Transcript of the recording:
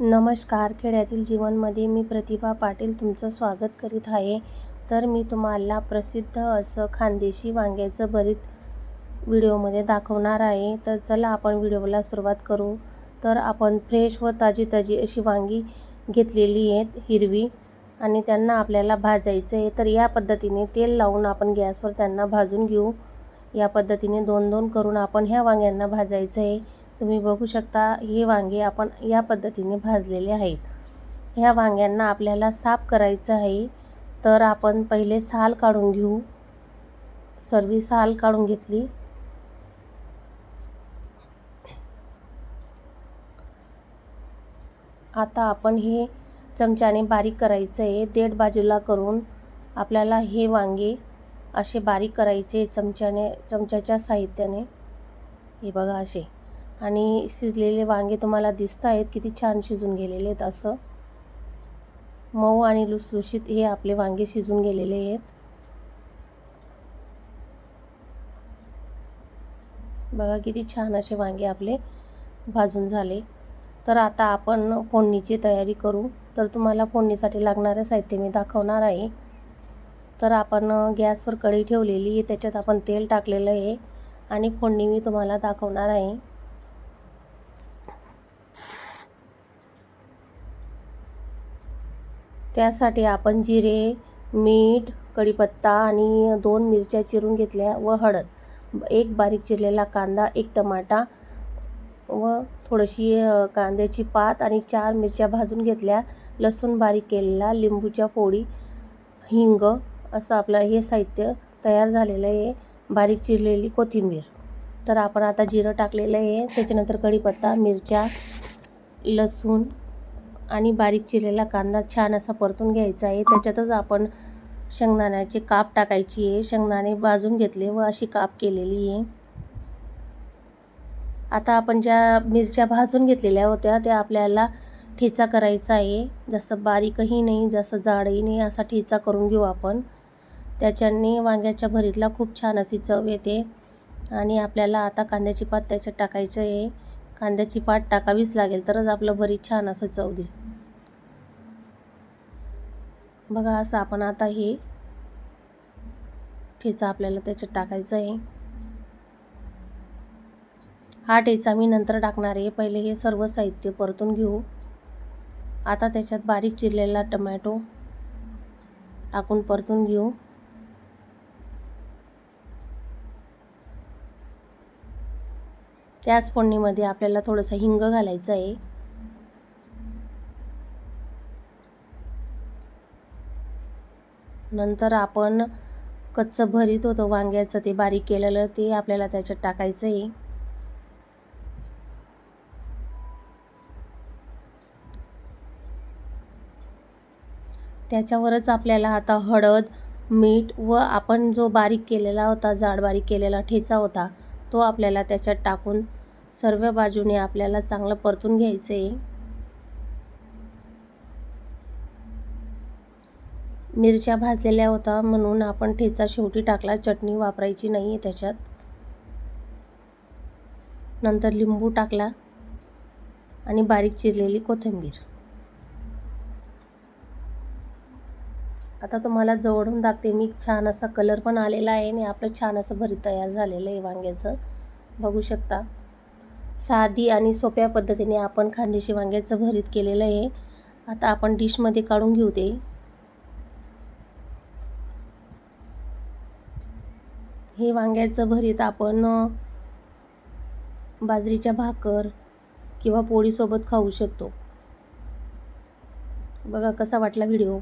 नमस्कार. खेड्यातील जीवनमध्ये मी प्रतिभा पाटील तुमचं स्वागत करीत आहे. तर मी तुम्हाला प्रसिद्ध असं खानदेशी वांग्याचं भरीत व्हिडिओमध्ये दाखवणार आहे. तर चला आपण व्हिडिओला सुरुवात करू. तर आपण फ्रेश व ताजी ताजी अशी वांगी घेतलेली आहेत हिरवी. आणि त्यांना आपल्याला भाजायचं आहे. तर या पद्धतीने तेल लावून आपण गॅसवर त्यांना भाजून घेऊ. या पद्धतीने दोन दोन करून आपण ह्या वांग्यांना भाजायचं आहे. तुम्ही बघू शकता हे वांगे आपण या पद्धतीने भाजलेले आहेत. ह्या वांग्यांना आपल्याला साफ करायचं आहे तर आपण पहिले साल काढून घेऊ. सर्वी साल काढून घेतली. आता आपण हे चमच्याने बारीक करायचं आहे देठ बाजूला करून आपल्याला हे वांगे असे बारीक करायचे चमच्याने चमच्याच्या साहित्याने. हे बघा असे. आणि शिजलेले वांगे तुम्हाला दिसत आहेत किती छान शिजून गेलेले आहेत असं. मऊ आणि लुसलुशीत हे आपले वांगे शिजून गेलेले आहेत. बघा किती छान असे वांगे आपले भाजून झाले. तर आता आपण फोडणीची तयारी करू. तर तुम्हाला फोडणीसाठी लागणारं साहित्य मी दाखवणार आहे. तर आपण गॅसवर कढई ठेवलेली आहे त्याच्यात आपण तेल टाकलेलं आहे आणि फोडणी मी तुम्हाला दाखवणार आहे. त्यासाठी आपण जिरे मीठ कढीपत्ता आणि दोन मिरच्या चिरून घेतल्या व हळद. एक बारीक चिरलेला कांदा एक टमाटा व थोडीशी कांद्याची पात आणि चार मिरच्या भाजून घेतल्या. लसूण बारीक केलेला लिंबूच्या फोडी हिंग असं आपलं हे साहित्य तयार झालेलं आहे. बारीक चिरलेली कोथिंबीर. तर आपण आता जिरं टाकलेलं आहे. त्याच्यानंतर कढीपत्ता मिरच्या लसूण आणि बारीक चिरलेला कांदा छान असा परतून घ्यायचा आहे. त्याच्यातच आपण शेंगदाण्याचे काप टाकायची आहे. शेंगदाणे भाजून घेतले व अशी काप केलेली आहे. आता आपण ज्या मिरच्या भाजून घेतलेल्या होत्या त्या आपल्याला ठेचा करायचा आहे. जसं बारीकही नाही जसं जाडही नाही असा ठेचा करून घेऊ आपण. त्याच्याने वांग्याच्या भरीतला खूप छान अशी चव येते. आणि आपल्याला आता कांद्याची पात त्याच्यात टाकायचं आहे. कांद्याची पात टाकावीच लागेल तरच आपलं भरीत छान असं चव देईल. बघा असं आपण आता हे ठेचा आपल्याला त्याच्यात टाकायचं आहे. हा ठेचा मी नंतर टाकणार आहे. पहिले हे सर्व साहित्य परतून घेऊ. आता त्याच्यात बारीक चिरलेला टमॅटो टाकून परतून घेऊ. त्याच फोडणीमध्ये आपल्याला थोडंसं हिंग घालायचं आहे. नंतर आपण कच्चं भरीत होतं वांग्याचं ते बारीक केलेलं ते आपल्याला त्याच्यात टाकायचं आहे. त्याच्यावरच आपल्याला आता हळद मीठ व आपण जो बारीक केलेला होता जाड बारीक केलेला ठेचा होता तो आपल्याला त्याच्यात टाकून सर्व बाजूने आपल्याला चांगलं परतून घ्यायचं आहे मिरच्या भाजलेल्या होता म्हणून आपण ठेचा शेवटी टाकला. चटणी वापरायची नाही आहे त्याच्यात. नंतर लिंबू टाकला आणि बारीक चिरलेली कोथिंबीर. आता तुम्हाला जवळून दाखते मी. छान असा कलर पण आलेला आहे आणि आपलं छान असं भरी तयार झालेलं आहे वांग्याचं. बघू शकता. साधी आणि सोप्या पद्धतीने आपण खानदेशी वांग्याचं भरीत केलेलं आहे. आता आपण डिशमध्ये काढून घेऊ ते. हे वांग्याचं भरीत आपण बाजरीच्या भाकर किंवा पोळीसोबत खाऊ शकतो. बघा कसा वाटला व्हिडिओ.